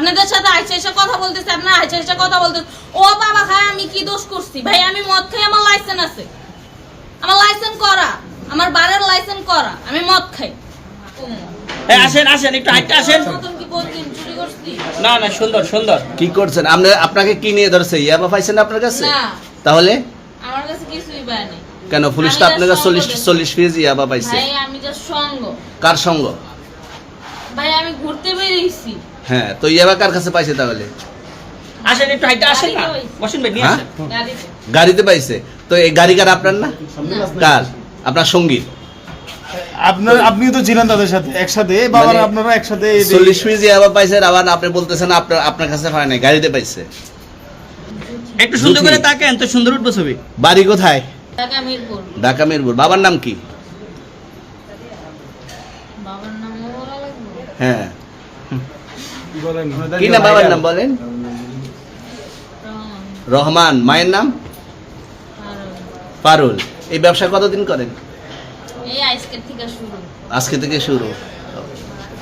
আপনাদের সাথে আইসা এসে কথা বলতেছে আপনার আইসা এসে কথা বলতেছে। ও বাবা খায় আমি কি দোষ করছি? ভাই আমি মদ খাই আমার লাইসেন্স আছে। আমার লাইসেন্স করা আমার বারের লাইসেন্স করা আমি মদ খাই। এই আসেন আসেন একটু হাইটটা আসেন। মতন কি প্রতিদিন চুরি করছি? না না সুন্দর সুন্দর। কি করছেন? আপনি আপনাকে কি নিয়ে ধরছে? ইয়াবা পাইছেন আপনার কাছে? না। তাহলে? আমার কাছে কিছুই পায় কেন পুলিশ তো আপনার কাছে চল্লিশ। চল্লিশ পিস ইয়াবা পাইছে। ভাই আমি যে সঙ্গ। কার সঙ্গ? ভাই আমি ঘুরতে বেরিয়েছি। হ্যাঁ তো ইয়াবা কার কাছে পাইছে তাহলে? আসেন একটু হাইটটা আসেন না। বসেন ভাই নিয়ে হ্যাঁ? আসেন গাড়িতে। গাড়িতে পাইছে। তো এই গাড়ি কার আপনার না? কার? আপনার সংগীত আপনার আপনিও তো ছিলেন তাদের সাথে একসাথে বাবার মানে আপনারা একসাথে এই- চল্লিশ পিস ইয়াবা পাইছে আবার আপনি বলতেছেন আপনার আপনার কাছে পায় নাই গাড়িতে পাইছে। একটু সুন্দর করে তাকেন তো সুন্দর উঠবো ছবি। বাড়ি কোথায়? ঢাকা মিরপুর। ঢাকা মিরপুর। বাবার নাম কি? বাবার নাম হ্যাঁ। কি নাম বাবার নাম বলেন? রহমান। মায়ের নাম? পারুল এই ব্যবসা কতদিন করেন? এই আজকের থেকে শুরু আজকে থেকে শুরু।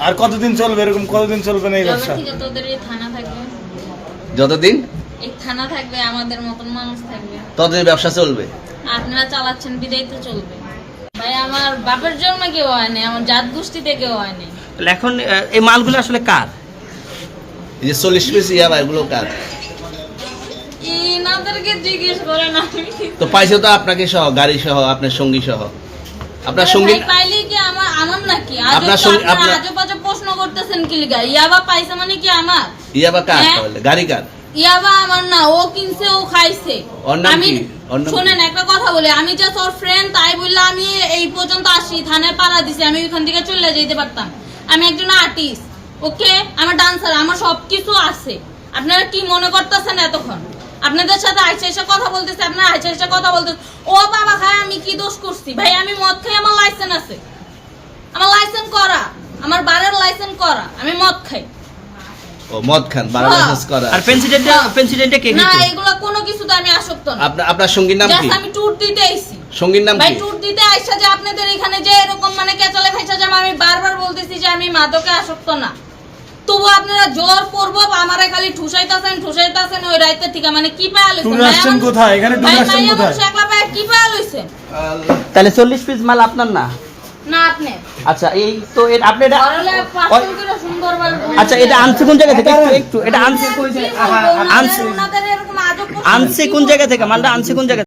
আর কতদিন চলবে এরকম? কতদিন চলবে না এই ব্যবসা? থেকে যতদিন? এই থানা থাকবে আমাদের মতন মানুষ থাকবে ততদিন ব্যবসা চলবে। আপনারা চালাচ্ছেন বিদায় তো চলবে। ভাই আমার বাপের জন্মে কেউ হয় নাই আমার জাত গোষ্ঠীতে কেউ হয় নাই। তাহলে এখন এই মালগুলো আসলে কার? এই যে চল্লিশ পিস ইয়াবা এগুলো কার? জিজ্ঞেস করেন তো পাইছে তো আপনাকে সহ গাড়ি সহ আপনার সঙ্গী সহ। আপনার সঙ্গী পাইলে কি আমার আমার নাকি? আপনার সঙ্গে- আপনারা প্রশ্ন করতেছেন কি লিগা? ইয়াবা পাইছে মানে কি আমার? ইয়াবা কার হ্যাঁ? তাহলে? গাড়ি কার? ইয়াবা আমার না ও কিনছে ও খাইছে। আমি? শোনেন একটা কথা বলি। আমি ওর ফ্রেন্ড তাই বললে আমি এই পর্যন্ত আসি। থানায় পাড়া দিছি। আমি ওইখান থেকে চলে যেতে পারতাম। আমি একজন আর্টিস্ট ওকে? আমার ডান্সার আমার সবকিছু আছে। আপনারা কি মনে করতেছেন এতক্ষণ? আপনাদের সাথে আইসা এসে কথা বলতেছে আপনারা আইসা এসে কথা বলতেছে। ও বাবা খায় আমি কি দোষ করছি? ভাই আমি মদ খাই আমার লাইসেন্স আছে। আমার লাইসেন্স করা। আমার বারের লাইসেন্স করা। আমি মদ খাই। ও মদ খান বারো হ্যাঁ। লাইসেন্স করা। আর প্রেসিডেন্টটা প্রেসিডেন্টটা কে না এগুলো কোনো কিছুতে আমি আসক্ত না। আপনার আপনার সঙ্গীর নাম কি? আমি ট্যুর দিতে আইছি। সঙ্গীর নাম ভাই কি? ট্যুর দিতে আইসা যে আপনাদের এখানে যে এরকম মানে কেচালে ফেসা যাবে আমি বারবার বলতেছি যে আমি মাদকে আসক্ত না। তবু আপনারা জোর করব আমার খালি ঠুসাইতাছেন ঠুসাইতাছেন ওই রাইতে ঠিক মানে কি পায়া লইছেন? আসছেন কোথায়? এখানে আসছেন কোথায়? একলা পায়া কি পায়া লইছেন? তাহলে চল্লিশ পিস মাল আপনার না? না আপনি। আচ্ছা এই তো এর- আপনি এটা আচ্ছা এটা আনছে কোন জায়গা থেকে? একটু একটু এটা আনছে এরকম আজব আনছে কোন জায়গা থেকে? মালটা আনছে কোন জায়গা